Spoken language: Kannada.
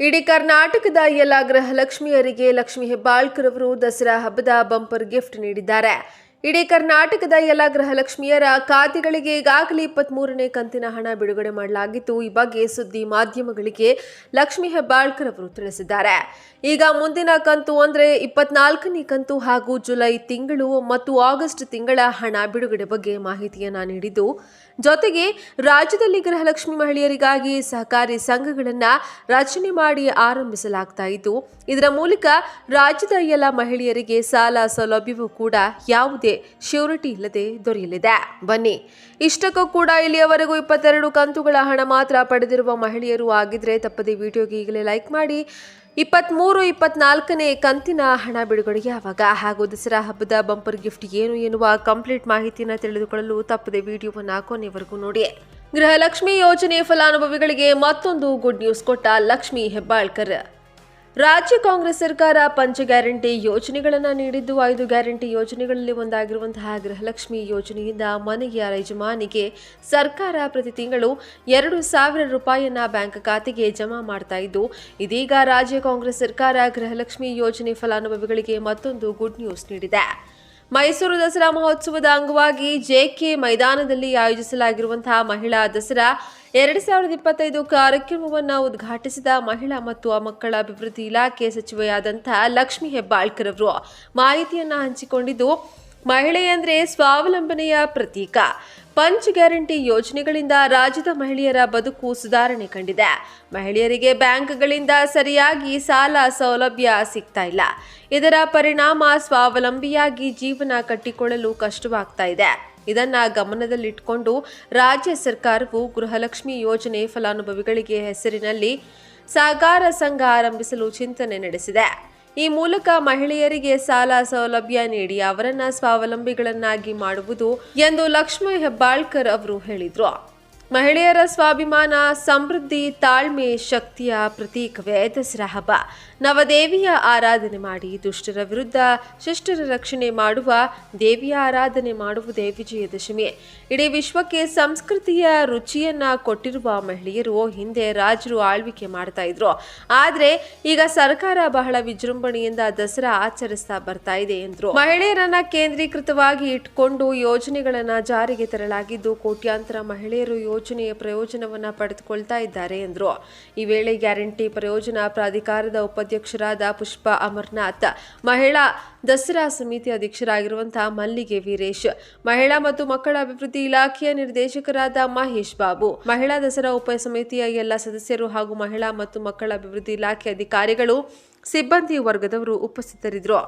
ಇಡೀ ಕರ್ನಾಟಕದ ಎಲ್ಲ ಗೃಹಲಕ್ಷ್ಮಿಯರಿಗೆ ಲಕ್ಷ್ಮಿ ಹೆಬ್ಬಾಳ್ಕರ್ ಅವರು ದಸರಾ ಹಬ್ಬದ ಬಂಪರ್ ಗಿಫ್ಟ್ ನೀಡಿದ್ದಾರೆ. ಇಡೀ ಕರ್ನಾಟಕದ ಎಲ್ಲ ಗೃಹಲಕ್ಷ್ಮಿಯರ ಖಾತೆಗಳಿಗೆ ಈಗಾಗಲೇ ಇಪ್ಪತ್ಮೂರನೇ ಕಂತಿನ ಹಣ ಬಿಡುಗಡೆ ಮಾಡಲಾಗಿತ್ತು. ಈ ಬಗ್ಗೆ ಸುದ್ದಿ ಮಾಧ್ಯಮಗಳಿಗೆ ಲಕ್ಷ್ಮಿ ಹೆಬ್ಬಾಳ್ಕರ್ ಅವರು ತಿಳಿಸಿದ್ದಾರೆ. ಈಗ ಮುಂದಿನ ಕಂತು ಅಂದರೆ ಇಪ್ಪತ್ನಾಲ್ಕನೇ ಕಂತು ಹಾಗೂ ಜುಲೈ ತಿಂಗಳು ಮತ್ತು ಆಗಸ್ಟ್ ತಿಂಗಳ ಹಣ ಬಿಡುಗಡೆ ಬಗ್ಗೆ ಮಾಹಿತಿಯನ್ನು ನೀಡಿದ್ದು, ಜೊತೆಗೆ ರಾಜ್ಯದಲ್ಲಿ ಗೃಹಲಕ್ಷ್ಮಿ ಮಹಿಳೆಯರಿಗಾಗಿ ಸಹಕಾರಿ ಸಂಘಗಳನ್ನು ರಚನೆ ಮಾಡಿ ಆರಂಭಿಸಲಾಗ್ತಾ ಇದ್ದು, ಇದರ ಮೂಲಕ ರಾಜ್ಯದ ಎಲ್ಲ ಮಹಿಳೆಯರಿಗೆ ಸಾಲ ಸೌಲಭ್ಯವೂ ಕೂಡ ಯಾವುದೇ ಶ್ಯೂರಿಟಿ ಇಲ್ಲದೆ ದೊರೆಯಲಿದೆ. ಬನ್ನಿ, ಇಷ್ಟಕ್ಕೂ ಕೂಡ ಇಲ್ಲಿಯವರೆಗೂ ಇಪ್ಪತ್ತೆರಡು ಕಂತುಗಳ ಹಣ ಮಾತ್ರ ಪಡೆದಿರುವ ಮಹಿಳೆಯರು ಆಗಿದ್ರೆ ತಪ್ಪದೆ ವಿಡಿಯೋಗೆ ಈಗಲೇ ಲೈಕ್ ಮಾಡಿ. ಇಪ್ಪತ್ತ್ಮೂರು ಇಪ್ಪತ್ನಾಲ್ಕನೇ ಕಂತಿನ ಹಣ ಬಿಡುಗಡೆ ಯಾವಾಗ? ಹಾಗೂ ದಸರಾ ಹಬ್ಬದ ಬಂಪರ್ ಗಿಫ್ಟ್ ಏನು ಎನ್ನುವ ಕಂಪ್ಲೀಟ್ ಮಾಹಿತಿಯನ್ನು ತಿಳಿದುಕೊಳ್ಳಲು ತಪ್ಪದೆ ವಿಡಿಯೋವನ್ನು ಕೊನೆವರೆಗೂ ನೋಡಿ. ಗೃಹಲಕ್ಷ್ಮಿ ಯೋಜನೆ ಫಲಾನುಭವಿಗಳಿಗೆ ಮತ್ತೊಂದು ಗುಡ್ ನ್ಯೂಸ್ ಕೊಟ್ಟ ಲಕ್ಷ್ಮಿ ಹೆಬ್ಬಾಳ್ಕರ್. ರಾಜ್ಯ ಕಾಂಗ್ರೆಸ್ ಸರ್ಕಾರ ಪಂಚ ಗ್ಯಾರಂಟಿ ಯೋಜನೆಗಳನ್ನು ನೀಡಿದ್ದು. ಐದು ಗ್ಯಾರಂಟಿ ಯೋಜನೆಗಳಲ್ಲಿ ಒಂದಾಗಿರುವಂತಹ ಗೃಹಲಕ್ಷ್ಮಿ ಯೋಜನೆಯಿಂದ ಮನೆಯ ಯಜಮಾನಿಗೆ ಸರ್ಕಾರ ಪ್ರತಿ ತಿಂಗಳು ಎರಡು ಸಾವಿರ ರೂಪಾಯಿಯನ್ನ ಬ್ಯಾಂಕ್ ಖಾತೆಗೆ ಜಮಾ ಮಾಡ್ತಾ ಇದ್ದು, ಇದೀಗ ರಾಜ್ಯ ಕಾಂಗ್ರೆಸ್ ಸರ್ಕಾರ ಗೃಹಲಕ್ಷ್ಮಿ ಯೋಜನೆ ಫಲಾನುಭವಿಗಳಿಗೆ ಮತ್ತೊಂದು ಗುಡ್ ನ್ಯೂಸ್ ನೀಡಿದೆ. ಮೈಸೂರು ದಸರಾ ಮಹೋತ್ಸವದ ಅಂಗವಾಗಿ ಜೆಕೆ ಮೈದಾನದಲ್ಲಿ ಆಯೋಜಿಸಲಾಗಿರುವಂತಹ ಮಹಿಳಾ ದಸರಾ ಎರಡು ಸಾವಿರದ ಇಪ್ಪತ್ತೈದು ಕಾರ್ಯಕ್ರಮವನ್ನು ಉದ್ಘಾಟಿಸಿದ ಮಹಿಳಾ ಮತ್ತು ಮಕ್ಕಳ ಅಭಿವೃದ್ಧಿ ಇಲಾಖೆ ಸಚಿವೆಯಾದಂತಹ ಲಕ್ಷ್ಮಿ ಹೆಬ್ಬಾಳ್ಕರ್ ಅವರು ಮಾಹಿತಿಯನ್ನು ಹಂಚಿಕೊಂಡಿದ್ದು ಮಹಿಳೆಯಂದ್ರೆ ಸ್ವಾವಲಂಬನೆಯ ಪ್ರತೀಕ. ಪಂಚ್ ಗ್ಯಾರಂಟಿ ಯೋಜನೆಗಳಿಂದ ರಾಜ್ಯದ ಮಹಿಳೆಯರ ಬದುಕು ಸುಧಾರಣೆ ಕಂಡಿದೆ. ಮಹಿಳೆಯರಿಗೆ ಬ್ಯಾಂಕ್ಗಳಿಂದ ಸರಿಯಾಗಿ ಸಾಲ ಸೌಲಭ್ಯ ಸಿಗ್ತಾ ಇಲ್ಲ. ಇದರ ಪರಿಣಾಮ ಸ್ವಾವಲಂಬಿಯಾಗಿ ಜೀವನ ಕಟ್ಟಿಕೊಳ್ಳಲು ಕಷ್ಟವಾಗ್ತಾ ಇದೆ. ಇದನ್ನ ಗಮನದಲ್ಲಿಟ್ಟುಕೊಂಡು ರಾಜ್ಯ ಸರ್ಕಾರವು ಗೃಹಲಕ್ಷ್ಮಿ ಯೋಜನೆ ಫಲಾನುಭವಿಗಳಿಗೆ ಹೆಸರಿನಲ್ಲಿ ಸಹಕಾರ ಸಂಘ ಆರಂಭಿಸಲು ಚಿಂತನೆ ನಡೆಸಿದೆ. ಈ ಮೂಲಕ ಮಹಿಳೆಯರಿಗೆ ಸಾಲ ಸೌಲಭ್ಯ ನೀಡಿ ಅವರನ್ನ ಸ್ವಾವಲಂಬಿಗಳನ್ನಾಗಿ ಮಾಡುವುದು ಎಂದು ಲಕ್ಷ್ಮೀ ಹೆಬ್ಬಾಳ್ಕರ್ ಅವರು ಹೇಳಿದ್ರು. ಮಹಿಳೆಯರ ಸ್ವಾಭಿಮಾನ, ಸಮೃದ್ಧಿ, ತಾಳ್ಮೆ, ಶಕ್ತಿಯ ಪ್ರತೀಕವೇ ದಸರಾ ಹಬ್ಬ. ನವದೇವಿಯ ಆರಾಧನೆ ಮಾಡಿ ದುಷ್ಟರ ವಿರುದ್ಧ ಶಿಷ್ಟರ ರಕ್ಷಣೆ ಮಾಡುವ ದೇವಿಯ ಆರಾಧನೆ ಮಾಡುವುದೇ ವಿಜಯದಶಮಿ. ಇಡೀ ವಿಶ್ವಕ್ಕೆ ಸಂಸ್ಕೃತಿಯ ರುಚಿಯನ್ನ ಕೊಟ್ಟಿರುವ ಮಹಿಳೆಯರು ಹಿಂದೆ ರಾಜರು ಆಳ್ವಿಕೆ ಮಾಡ್ತಾ ಇದ್ರು. ಆದ್ರೆ ಈಗ ಸರ್ಕಾರ ಬಹಳ ವಿಜೃಂಭಣೆಯಿಂದ ದಸರಾ ಆಚರಿಸ್ತಾ ಬರ್ತಾ ಇದೆ ಎಂದ್ರು. ಮಹಿಳೆಯರನ್ನ ಕೇಂದ್ರೀಕೃತವಾಗಿ ಇಟ್ಕೊಂಡು ಯೋಜನೆಗಳನ್ನ ಜಾರಿಗೆ ತರಲಾಗಿದ್ದು ಕೋಟ್ಯಾಂತರ ಮಹಿಳೆಯರು ಯೋಜನೆಯ ಪ್ರಯೋಜನವನ್ನ ಪಡೆದುಕೊಳ್ತಾ ಇದ್ದಾರೆ ಎಂದರು. ಈ ವೇಳೆ ಗ್ಯಾರಂಟಿ ಪ್ರಯೋಜನ ಪ್ರಾಧಿಕಾರದ ಉಪಾಧ್ಯಕ್ಷರಾದ ಪುಷ್ಪ ಅಮರ್ನಾಥ್, ಮಹಿಳಾ ದಸರಾ ಸಮಿತಿ ಅಧ್ಯಕ್ಷರಾಗಿರುವಂತಹ ಮಲ್ಲಿಗೆ ವೀರೇಶ್, ಮಹಿಳಾ ಮತ್ತು ಮಕ್ಕಳ ಅಭಿವೃದ್ಧಿ ಇಲಾಖೆಯ ನಿರ್ದೇಶಕರಾದ ಮಹೇಶ್ ಬಾಬು, ಮಹಿಳಾ ದಸರಾ ಉಪ ಸಮಿತಿಯ ಎಲ್ಲ ಸದಸ್ಯರು ಹಾಗೂ ಮಹಿಳಾ ಮತ್ತು ಮಕ್ಕಳ ಅಭಿವೃದ್ಧಿ ಇಲಾಖೆ ಅಧಿಕಾರಿಗಳು, ಸಿಬ್ಬಂದಿ ವರ್ಗದವರು ಉಪಸ್ಥಿತರಿದ್ದರು